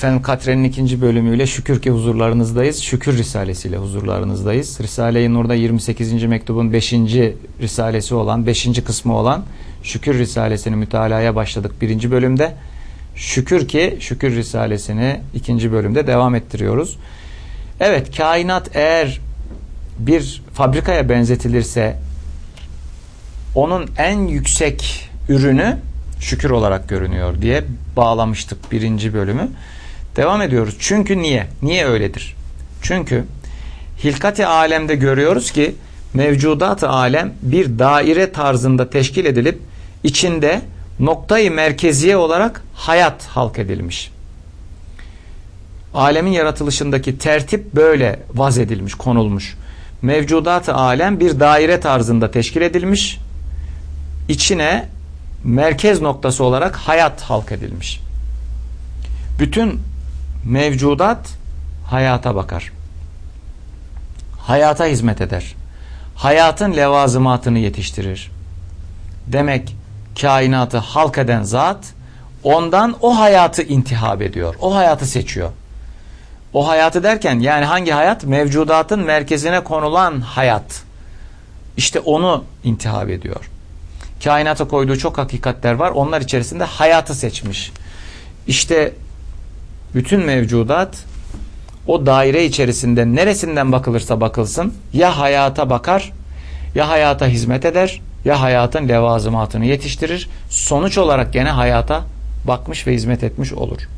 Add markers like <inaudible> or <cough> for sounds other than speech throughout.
Efendim Katre'nin ikinci bölümüyle şükür ki huzurlarınızdayız. Şükür Risalesiyle huzurlarınızdayız. Risale-i Nur'da 28. mektubun 5. risalesi olan, 5. kısmı olan Şükür Risalesini mütalaya başladık birinci bölümde. Şükür ki Şükür Risalesini ikinci bölümde devam ettiriyoruz. Evet kainat eğer bir fabrikaya benzetilirse onun en yüksek ürünü şükür olarak görünüyor diye bağlamıştık birinci bölümü. Devam ediyoruz. Çünkü niye? Niye öyledir? Çünkü hilkati alemde görüyoruz ki mevcudat alem bir daire tarzında teşkil edilip içinde noktayı merkeziye olarak hayat halk edilmiş. Alemin yaratılışındaki tertip böyle vaz edilmiş, konulmuş. Mevcudat alem bir daire tarzında teşkil edilmiş. İçine merkez noktası olarak hayat halk edilmiş. Bütün mevcudat hayata bakar. Hayata hizmet eder. Hayatın levazımatını yetiştirir. Demek kainatı halk eden zat ondan o hayatı intihab ediyor. O hayatı seçiyor. O hayatı derken yani hangi hayat? Mevcudatın merkezine konulan hayat. İşte onu intihab ediyor. Kainata koyduğu çok hakikatler var. Onlar içerisinde hayatı seçmiş. İşte bütün mevcudat o daire içerisinde neresinden bakılırsa bakılsın ya hayata bakar ya hayata hizmet eder ya hayatın levazımatını yetiştirir. Sonuç olarak gene hayata bakmış ve hizmet etmiş olur.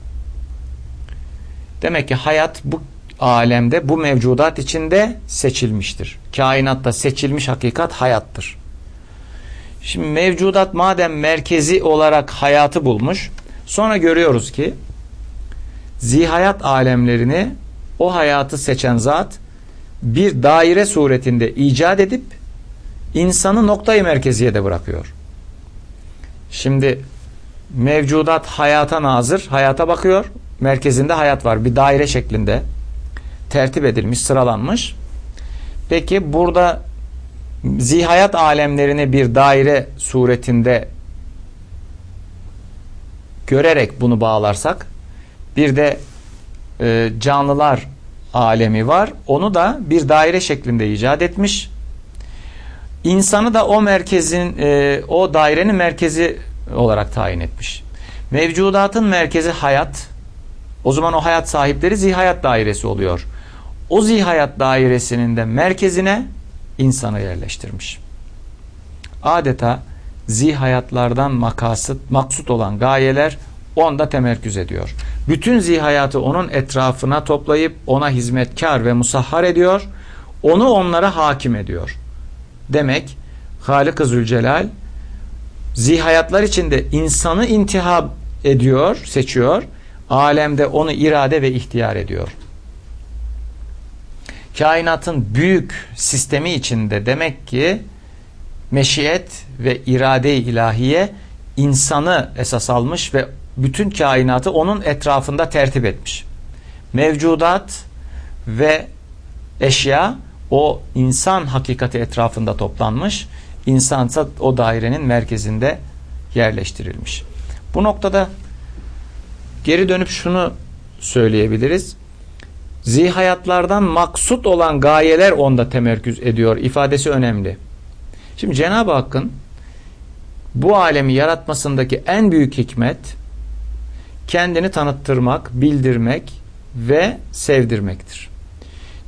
Demek ki hayat bu alemde bu mevcudat içinde seçilmiştir. Kainatta seçilmiş hakikat hayattır. Şimdi mevcudat madem merkezi olarak hayatı bulmuş sonra görüyoruz ki zihayat alemlerini o hayatı seçen zat bir daire suretinde icat edip insanı noktayı merkeziye de bırakıyor. Şimdi mevcudat hayata nazır, hayata bakıyor. Merkezinde hayat var. Bir daire şeklinde tertip edilmiş, sıralanmış. Peki burada zihayat alemlerini bir daire suretinde görerek bunu bağlarsak bir de e, canlılar alemi var. Onu da bir daire şeklinde icat etmiş. İnsanı da o merkezin e, o dairenin merkezi olarak tayin etmiş. Mevcudatın merkezi hayat. O zaman o hayat sahipleri zihayat dairesi oluyor. O zihayat dairesinin de merkezine insanı yerleştirmiş. Adeta zihayatlardan makasıt, maksut olan gayeler onda temerküz ediyor. Bütün zihayatı onun etrafına toplayıp ona hizmetkar ve musahhar ediyor. Onu onlara hakim ediyor. Demek Halik-i Zülcelal zihayatlar içinde insanı intihab ediyor, seçiyor. Alemde onu irade ve ihtiyar ediyor. Kainatın büyük sistemi içinde demek ki meşiyet ve irade-i ilahiye insanı esas almış ve bütün kainatı onun etrafında tertip etmiş. Mevcudat ve eşya o insan hakikati etrafında toplanmış. İnsansa o dairenin merkezinde yerleştirilmiş. Bu noktada geri dönüp şunu söyleyebiliriz. Zihayatlardan maksut olan gayeler onda temerküz ediyor. ifadesi önemli. Şimdi Cenab-ı Hakk'ın bu alemi yaratmasındaki en büyük hikmet kendini tanıttırmak, bildirmek ve sevdirmektir.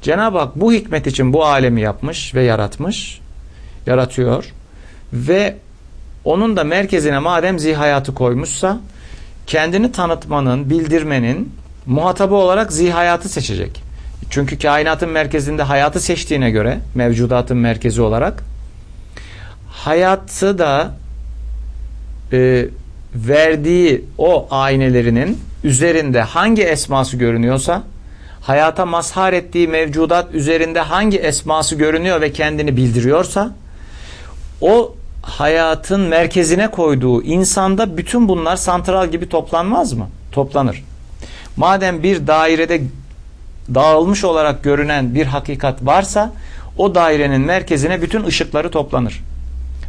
Cenab-ı Hak bu hikmet için bu alemi yapmış ve yaratmış, yaratıyor ve onun da merkezine madem zihayatı koymuşsa kendini tanıtmanın, bildirmenin muhatabı olarak zihayatı seçecek. Çünkü kainatın merkezinde hayatı seçtiğine göre mevcudatın merkezi olarak hayatı da e, verdiği o aynelerinin üzerinde hangi esması görünüyorsa hayata mazhar ettiği mevcudat üzerinde hangi esması görünüyor ve kendini bildiriyorsa o hayatın merkezine koyduğu insanda bütün bunlar santral gibi toplanmaz mı? Toplanır. Madem bir dairede dağılmış olarak görünen bir hakikat varsa o dairenin merkezine bütün ışıkları toplanır.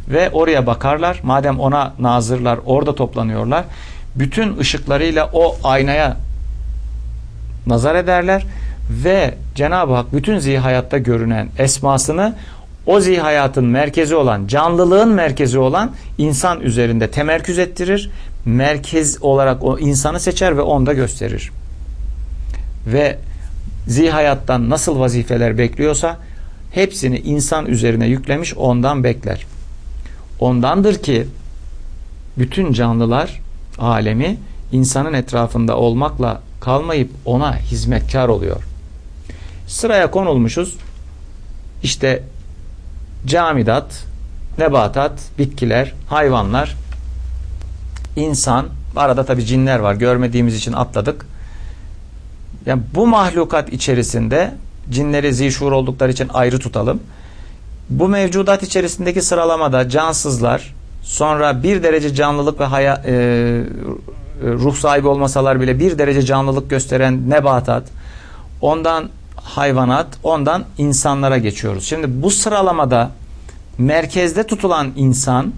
Ve oraya bakarlar. Madem ona nazırlar orada toplanıyorlar. Bütün ışıklarıyla o aynaya nazar ederler ve Cenab-ı Hak bütün zihayatta görünen esmasını o zihayatın merkezi olan, canlılığın merkezi olan insan üzerinde temerküz ettirir. Merkez olarak o insanı seçer ve onda gösterir. Ve zihayattan nasıl vazifeler bekliyorsa hepsini insan üzerine yüklemiş ondan bekler. Ondandır ki bütün canlılar alemi insanın etrafında olmakla kalmayıp ona hizmetkar oluyor. Sıraya konulmuşuz. İşte camidat, nebatat, bitkiler, hayvanlar, insan, arada tabi cinler var. Görmediğimiz için atladık. Yani bu mahlukat içerisinde cinleri zişur oldukları için ayrı tutalım. Bu mevcudat içerisindeki sıralamada cansızlar, sonra bir derece canlılık ve haya, e, ruh sahibi olmasalar bile bir derece canlılık gösteren nebatat, ondan hayvanat, ondan insanlara geçiyoruz. Şimdi bu sıralamada merkezde tutulan insan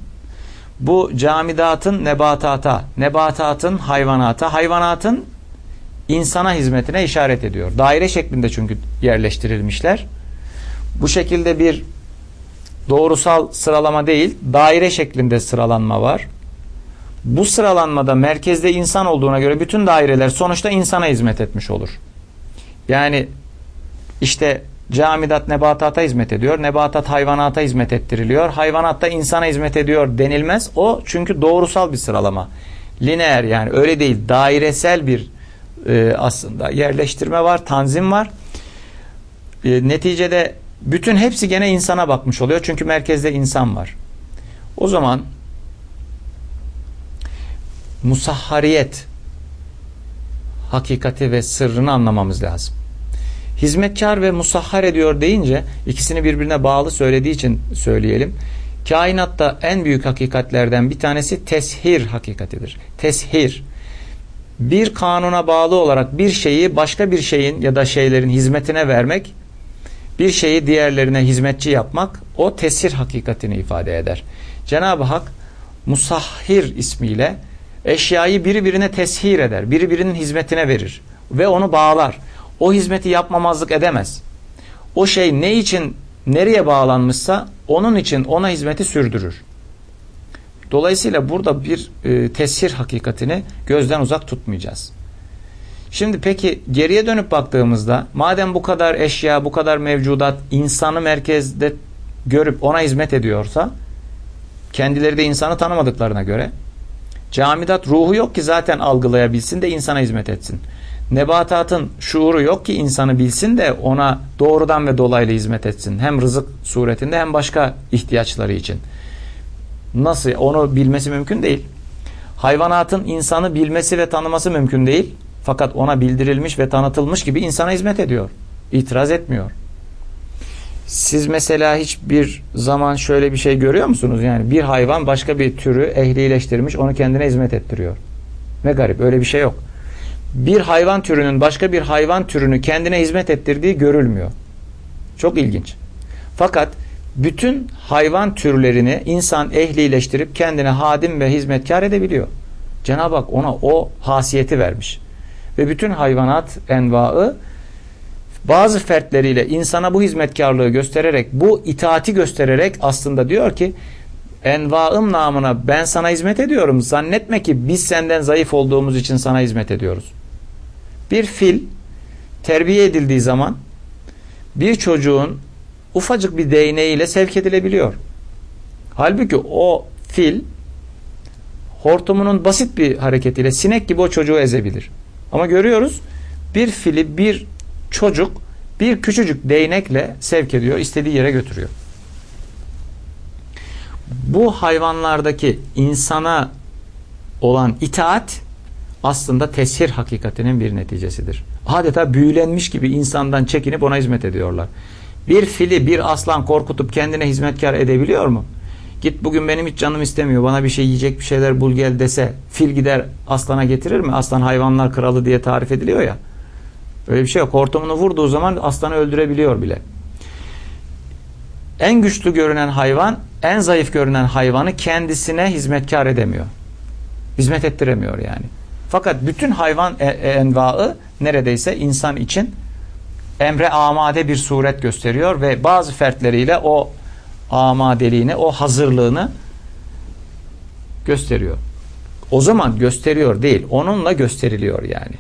bu camidatın nebatata, nebatatın hayvanata, hayvanatın insana hizmetine işaret ediyor. Daire şeklinde çünkü yerleştirilmişler. Bu şekilde bir doğrusal sıralama değil, daire şeklinde sıralanma var. Bu sıralanmada merkezde insan olduğuna göre bütün daireler sonuçta insana hizmet etmiş olur. Yani işte camidat nebatata hizmet ediyor. Nebatat hayvanata hizmet ettiriliyor. Hayvanat da insana hizmet ediyor denilmez. O çünkü doğrusal bir sıralama. Lineer yani öyle değil. Dairesel bir e, aslında yerleştirme var, tanzim var. E, neticede bütün hepsi gene insana bakmış oluyor. Çünkü merkezde insan var. O zaman musahhariyet hakikati ve sırrını anlamamız lazım. Hizmetkar ve musahhar ediyor deyince ikisini birbirine bağlı söylediği için söyleyelim. Kainatta en büyük hakikatlerden bir tanesi teshir hakikatidir. Teshir. Bir kanuna bağlı olarak bir şeyi başka bir şeyin ya da şeylerin hizmetine vermek, bir şeyi diğerlerine hizmetçi yapmak o tesir hakikatini ifade eder. Cenab-ı Hak musahhir ismiyle eşyayı biri birine teshir eder. Biri birinin hizmetine verir ve onu bağlar o hizmeti yapmamazlık edemez. O şey ne için nereye bağlanmışsa onun için ona hizmeti sürdürür. Dolayısıyla burada bir e, tesir hakikatini gözden uzak tutmayacağız. Şimdi peki geriye dönüp baktığımızda madem bu kadar eşya, bu kadar mevcudat insanı merkezde görüp ona hizmet ediyorsa kendileri de insanı tanımadıklarına göre camidat ruhu yok ki zaten algılayabilsin de insana hizmet etsin. Nebatatın şuuru yok ki insanı bilsin de ona doğrudan ve dolaylı hizmet etsin. Hem rızık suretinde hem başka ihtiyaçları için. Nasıl? Onu bilmesi mümkün değil. Hayvanatın insanı bilmesi ve tanıması mümkün değil. Fakat ona bildirilmiş ve tanıtılmış gibi insana hizmet ediyor. İtiraz etmiyor. Siz mesela hiçbir zaman şöyle bir şey görüyor musunuz? Yani bir hayvan başka bir türü ehlileştirmiş, onu kendine hizmet ettiriyor. Ne garip, öyle bir şey yok bir hayvan türünün başka bir hayvan türünü kendine hizmet ettirdiği görülmüyor. Çok ilginç. Fakat bütün hayvan türlerini insan ehlileştirip kendine hadim ve hizmetkar edebiliyor. Cenab-ı Hak ona o hasiyeti vermiş. Ve bütün hayvanat envaı bazı fertleriyle insana bu hizmetkarlığı göstererek, bu itaati göstererek aslında diyor ki envaım namına ben sana hizmet ediyorum. Zannetme ki biz senden zayıf olduğumuz için sana hizmet ediyoruz. Bir fil terbiye edildiği zaman bir çocuğun ufacık bir değneğiyle sevk edilebiliyor. Halbuki o fil hortumunun basit bir hareketiyle sinek gibi o çocuğu ezebilir. Ama görüyoruz bir fili bir çocuk bir küçücük değnekle sevk ediyor, istediği yere götürüyor. Bu hayvanlardaki insana olan itaat aslında tesir hakikatinin bir neticesidir. Adeta büyülenmiş gibi insandan çekinip ona hizmet ediyorlar. Bir fili bir aslan korkutup kendine hizmetkar edebiliyor mu? Git bugün benim hiç canım istemiyor bana bir şey yiyecek bir şeyler bul gel dese fil gider aslana getirir mi? Aslan hayvanlar kralı diye tarif ediliyor ya. Öyle bir şey yok. Hortumunu vurduğu zaman aslanı öldürebiliyor bile. En güçlü görünen hayvan en zayıf görünen hayvanı kendisine hizmetkar edemiyor. Hizmet ettiremiyor yani. Fakat bütün hayvan e- e- envaı neredeyse insan için emre amade bir suret gösteriyor ve bazı fertleriyle o amadeliğini, o hazırlığını gösteriyor. O zaman gösteriyor değil, onunla gösteriliyor yani.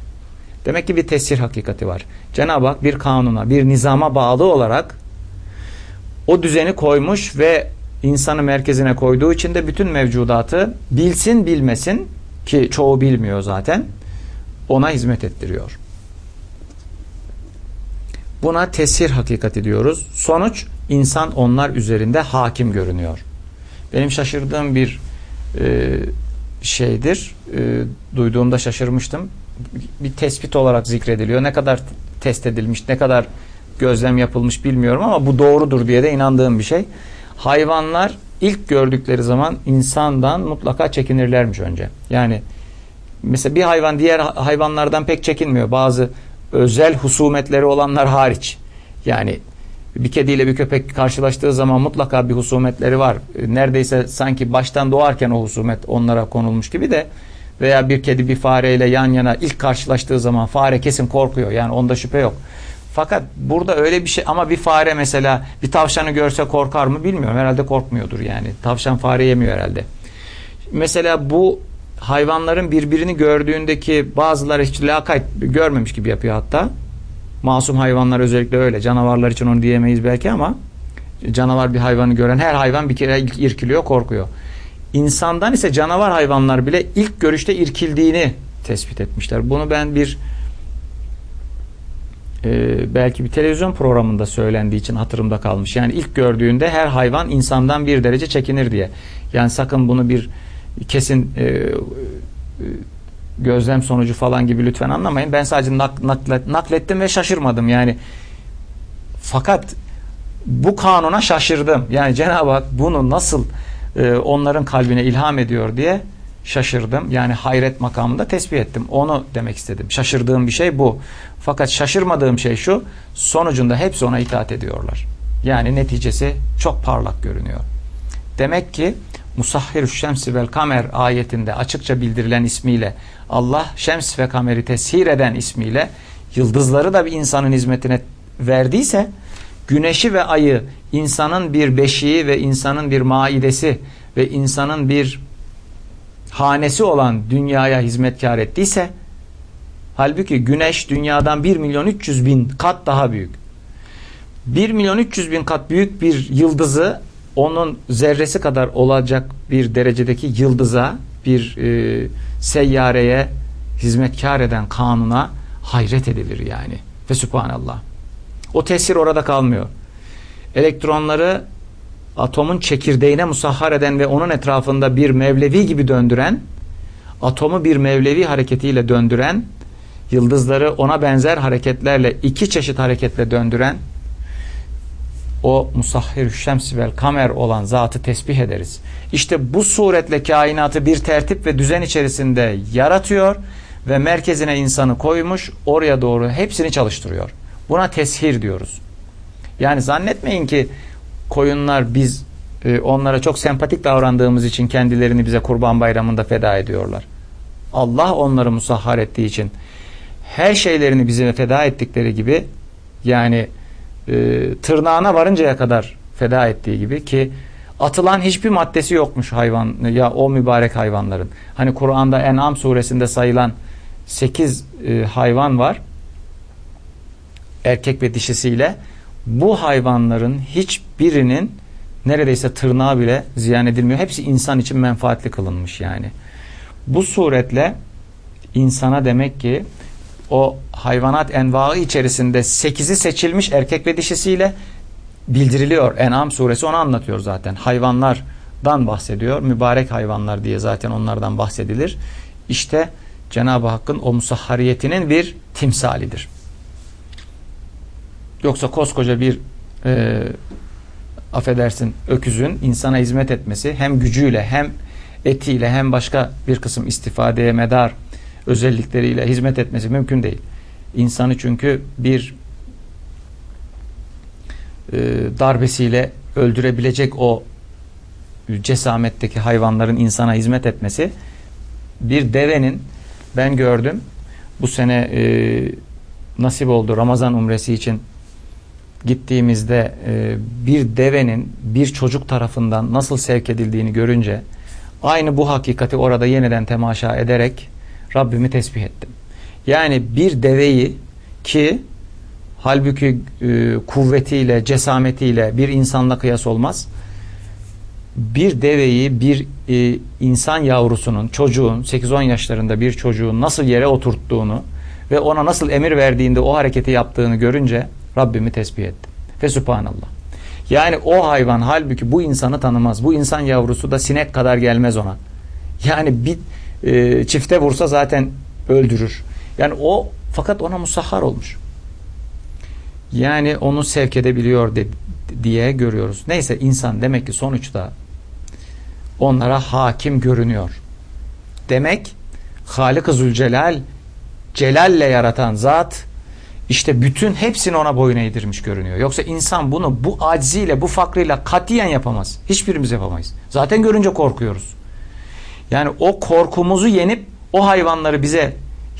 Demek ki bir tesir hakikati var. Cenab-ı Hak bir kanuna, bir nizama bağlı olarak o düzeni koymuş ve insanı merkezine koyduğu için de bütün mevcudatı bilsin bilmesin ki çoğu bilmiyor zaten ona hizmet ettiriyor. Buna tesir hakikati diyoruz. Sonuç insan onlar üzerinde hakim görünüyor. Benim şaşırdığım bir e, şeydir. E, duyduğumda şaşırmıştım. Bir tespit olarak zikrediliyor. Ne kadar test edilmiş, ne kadar gözlem yapılmış bilmiyorum ama bu doğrudur diye de inandığım bir şey. Hayvanlar ilk gördükleri zaman insandan mutlaka çekinirlermiş önce. Yani mesela bir hayvan diğer hayvanlardan pek çekinmiyor. Bazı özel husumetleri olanlar hariç. Yani bir kediyle bir köpek karşılaştığı zaman mutlaka bir husumetleri var. Neredeyse sanki baştan doğarken o husumet onlara konulmuş gibi de veya bir kedi bir fareyle yan yana ilk karşılaştığı zaman fare kesin korkuyor. Yani onda şüphe yok. Fakat burada öyle bir şey ama bir fare mesela bir tavşanı görse korkar mı bilmiyorum. Herhalde korkmuyordur yani. Tavşan fare yemiyor herhalde. Mesela bu hayvanların birbirini gördüğündeki bazıları hiç lakayt görmemiş gibi yapıyor hatta. Masum hayvanlar özellikle öyle. Canavarlar için onu diyemeyiz belki ama canavar bir hayvanı gören her hayvan bir kere irkiliyor, korkuyor. İnsandan ise canavar hayvanlar bile ilk görüşte irkildiğini tespit etmişler. Bunu ben bir e, belki bir televizyon programında söylendiği için hatırımda kalmış. Yani ilk gördüğünde her hayvan insandan bir derece çekinir diye. Yani sakın bunu bir kesin e, e, gözlem sonucu falan gibi lütfen anlamayın. Ben sadece nak, naklet, naklettim ve şaşırmadım. Yani fakat bu kanuna şaşırdım. Yani Cenab-ı Hak bunu nasıl e, onların kalbine ilham ediyor diye şaşırdım. Yani hayret makamında tespih ettim. Onu demek istedim. Şaşırdığım bir şey bu. Fakat şaşırmadığım şey şu. Sonucunda hepsi ona itaat ediyorlar. Yani neticesi çok parlak görünüyor. Demek ki Musahhirü şemsi vel kamer ayetinde açıkça bildirilen ismiyle Allah şems ve kameri teshir eden ismiyle yıldızları da bir insanın hizmetine verdiyse güneşi ve ayı insanın bir beşiği ve insanın bir maidesi ve insanın bir hanesi olan dünyaya hizmetkar ettiyse halbuki güneş dünyadan 1 milyon 300 bin kat daha büyük. 1 milyon 300 bin kat büyük bir yıldızı onun zerresi kadar olacak bir derecedeki yıldıza bir e, seyyareye hizmetkar eden kanuna hayret edilir yani. Ve subhanallah. O tesir orada kalmıyor. Elektronları atomun çekirdeğine musahhar eden ve onun etrafında bir mevlevi gibi döndüren, atomu bir mevlevi hareketiyle döndüren, yıldızları ona benzer hareketlerle iki çeşit hareketle döndüren o musahhir şems vel kamer olan zatı tesbih ederiz. İşte bu suretle kainatı bir tertip ve düzen içerisinde yaratıyor ve merkezine insanı koymuş oraya doğru hepsini çalıştırıyor. Buna teshir diyoruz. Yani zannetmeyin ki koyunlar biz e, onlara çok sempatik davrandığımız için kendilerini bize kurban bayramında feda ediyorlar. Allah onları musahhar ettiği için her şeylerini bize feda ettikleri gibi yani e, tırnağına varıncaya kadar feda ettiği gibi ki atılan hiçbir maddesi yokmuş hayvan ya o mübarek hayvanların. Hani Kur'an'da En'am suresinde sayılan 8 e, hayvan var. Erkek ve dişisiyle bu hayvanların hiçbirinin neredeyse tırnağı bile ziyan edilmiyor. Hepsi insan için menfaatli kılınmış yani. Bu suretle insana demek ki o hayvanat envaı içerisinde 8'i seçilmiş erkek ve dişisiyle bildiriliyor. En'am suresi onu anlatıyor zaten. Hayvanlardan bahsediyor. Mübarek hayvanlar diye zaten onlardan bahsedilir. İşte Cenab-ı Hakk'ın o musahhariyetinin bir timsalidir. Yoksa koskoca bir e, affedersin öküzün insana hizmet etmesi hem gücüyle hem etiyle hem başka bir kısım istifadeye medar özellikleriyle hizmet etmesi mümkün değil. İnsanı çünkü bir e, darbesiyle öldürebilecek o cesametteki hayvanların insana hizmet etmesi bir devenin Ben gördüm. Bu sene e, nasip oldu Ramazan umresi için gittiğimizde e, bir devenin bir çocuk tarafından nasıl sevk edildiğini görünce aynı bu hakikati orada yeniden temaşa ederek Rabbimi tesbih ettim. Yani bir deveyi ki halbuki e, kuvvetiyle, cesametiyle bir insanla kıyas olmaz. Bir deveyi bir e, insan yavrusunun, çocuğun, 8-10 yaşlarında bir çocuğun nasıl yere oturttuğunu ve ona nasıl emir verdiğinde o hareketi yaptığını görünce Rabbimi tesbih ettim. Ve subhanallah. Yani o hayvan halbuki bu insanı tanımaz. Bu insan yavrusu da sinek kadar gelmez ona. Yani bir e, çifte vursa zaten öldürür. Yani o fakat ona musahhar olmuş. Yani onu sevk edebiliyor de, diye görüyoruz. Neyse insan demek ki sonuçta onlara hakim görünüyor. Demek Halik-ı Zülcelal Celal'le yaratan zat işte bütün hepsini ona boyun eğdirmiş görünüyor. Yoksa insan bunu bu aciziyle, bu fakrıyla katiyen yapamaz. Hiçbirimiz yapamayız. Zaten görünce korkuyoruz. Yani o korkumuzu yenip o hayvanları bize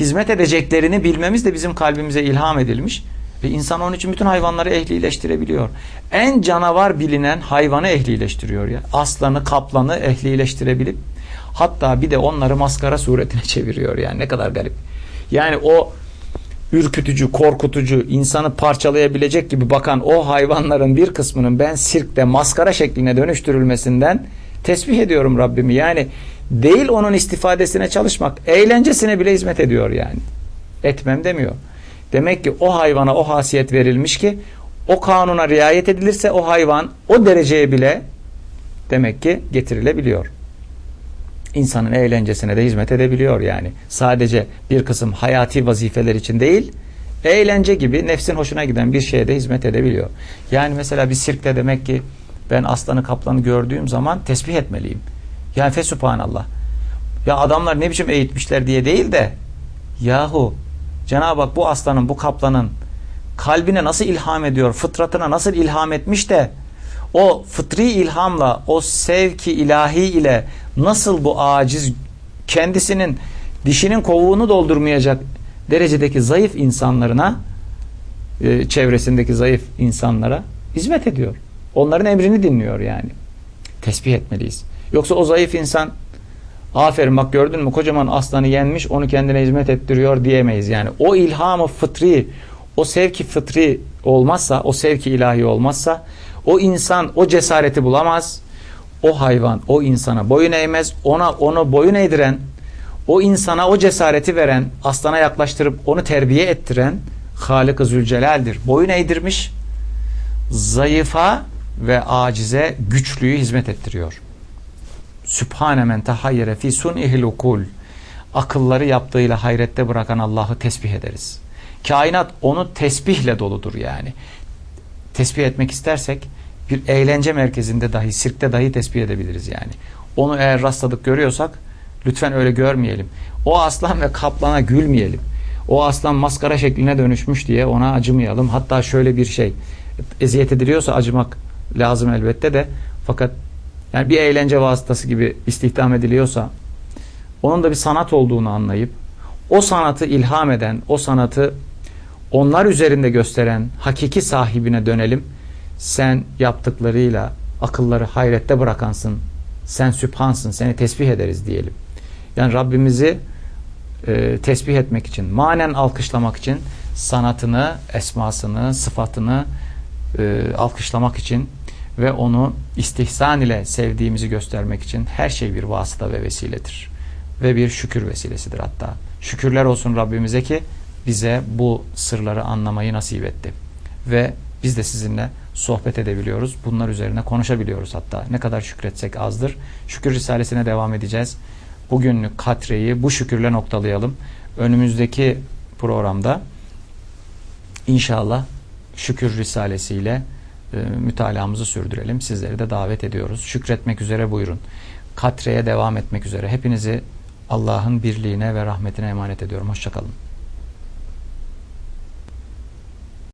hizmet edeceklerini bilmemiz de bizim kalbimize ilham edilmiş. Ve insan onun için bütün hayvanları ehlileştirebiliyor. En canavar bilinen hayvanı ehlileştiriyor ya. Aslanı, kaplanı ehlileştirebilip hatta bir de onları maskara suretine <laughs> çeviriyor yani ne kadar garip. Yani o ürkütücü, korkutucu, insanı parçalayabilecek gibi bakan o hayvanların bir kısmının ben sirkte maskara şekline dönüştürülmesinden tesbih ediyorum Rabbimi. Yani değil onun istifadesine çalışmak, eğlencesine bile hizmet ediyor yani. Etmem demiyor. Demek ki o hayvana o hasiyet verilmiş ki o kanuna riayet edilirse o hayvan o dereceye bile demek ki getirilebiliyor. İnsanın eğlencesine de hizmet edebiliyor yani. Sadece bir kısım hayati vazifeler için değil, eğlence gibi nefsin hoşuna giden bir şeye de hizmet edebiliyor. Yani mesela bir sirkte demek ki ben aslanı kaplanı gördüğüm zaman tesbih etmeliyim. Yani fesubhanallah. Ya adamlar ne biçim eğitmişler diye değil de yahu Cenab-ı Hak bu aslanın, bu kaplanın kalbine nasıl ilham ediyor, fıtratına nasıl ilham etmiş de o fıtri ilhamla, o sevki ilahi ile nasıl bu aciz kendisinin dişinin kovuğunu doldurmayacak derecedeki zayıf insanlarına e, çevresindeki zayıf insanlara hizmet ediyor. Onların emrini dinliyor yani. Tesbih etmeliyiz. Yoksa o zayıf insan aferin bak gördün mü kocaman aslanı yenmiş onu kendine hizmet ettiriyor diyemeyiz. Yani o ilhamı fıtri, o sevki fıtri olmazsa, o sevki ilahi olmazsa o insan o cesareti bulamaz. O hayvan o insana boyun eğmez. Ona onu boyun eğdiren, o insana o cesareti veren, aslana yaklaştırıp onu terbiye ettiren Halik-ı Zülcelal'dir. Boyun eğdirmiş, zayıfa ve acize güçlüyü hizmet ettiriyor. Sübhane men tahayyere fi sun'ihil ukul. Akılları yaptığıyla hayrette bırakan Allah'ı tesbih ederiz. Kainat onu tesbihle doludur yani. Tesbih etmek istersek bir eğlence merkezinde dahi, sirkte dahi tesbih edebiliriz yani. Onu eğer rastladık görüyorsak lütfen öyle görmeyelim. O aslan ve kaplana gülmeyelim. O aslan maskara şekline dönüşmüş diye ona acımayalım. Hatta şöyle bir şey eziyet ediliyorsa acımak lazım elbette de fakat yani bir eğlence vasıtası gibi istihdam ediliyorsa onun da bir sanat olduğunu anlayıp o sanatı ilham eden, o sanatı onlar üzerinde gösteren hakiki sahibine dönelim. Sen yaptıklarıyla akılları hayrette bırakansın. Sen sübhansın, seni tesbih ederiz diyelim. Yani Rabbimizi e, tesbih etmek için, manen alkışlamak için sanatını, esmasını, sıfatını e, alkışlamak için ve onu istihsan ile sevdiğimizi göstermek için her şey bir vasıta ve vesiledir. Ve bir şükür vesilesidir hatta. Şükürler olsun Rabbimize ki bize bu sırları anlamayı nasip etti. Ve biz de sizinle sohbet edebiliyoruz. Bunlar üzerine konuşabiliyoruz hatta. Ne kadar şükretsek azdır. Şükür Risalesine devam edeceğiz. Bugünlük katreyi bu şükürle noktalayalım. Önümüzdeki programda inşallah şükür risalesiyle e, sürdürelim. Sizleri de davet ediyoruz. Şükretmek üzere buyurun. Katreye devam etmek üzere. Hepinizi Allah'ın birliğine ve rahmetine emanet ediyorum. Hoşçakalın.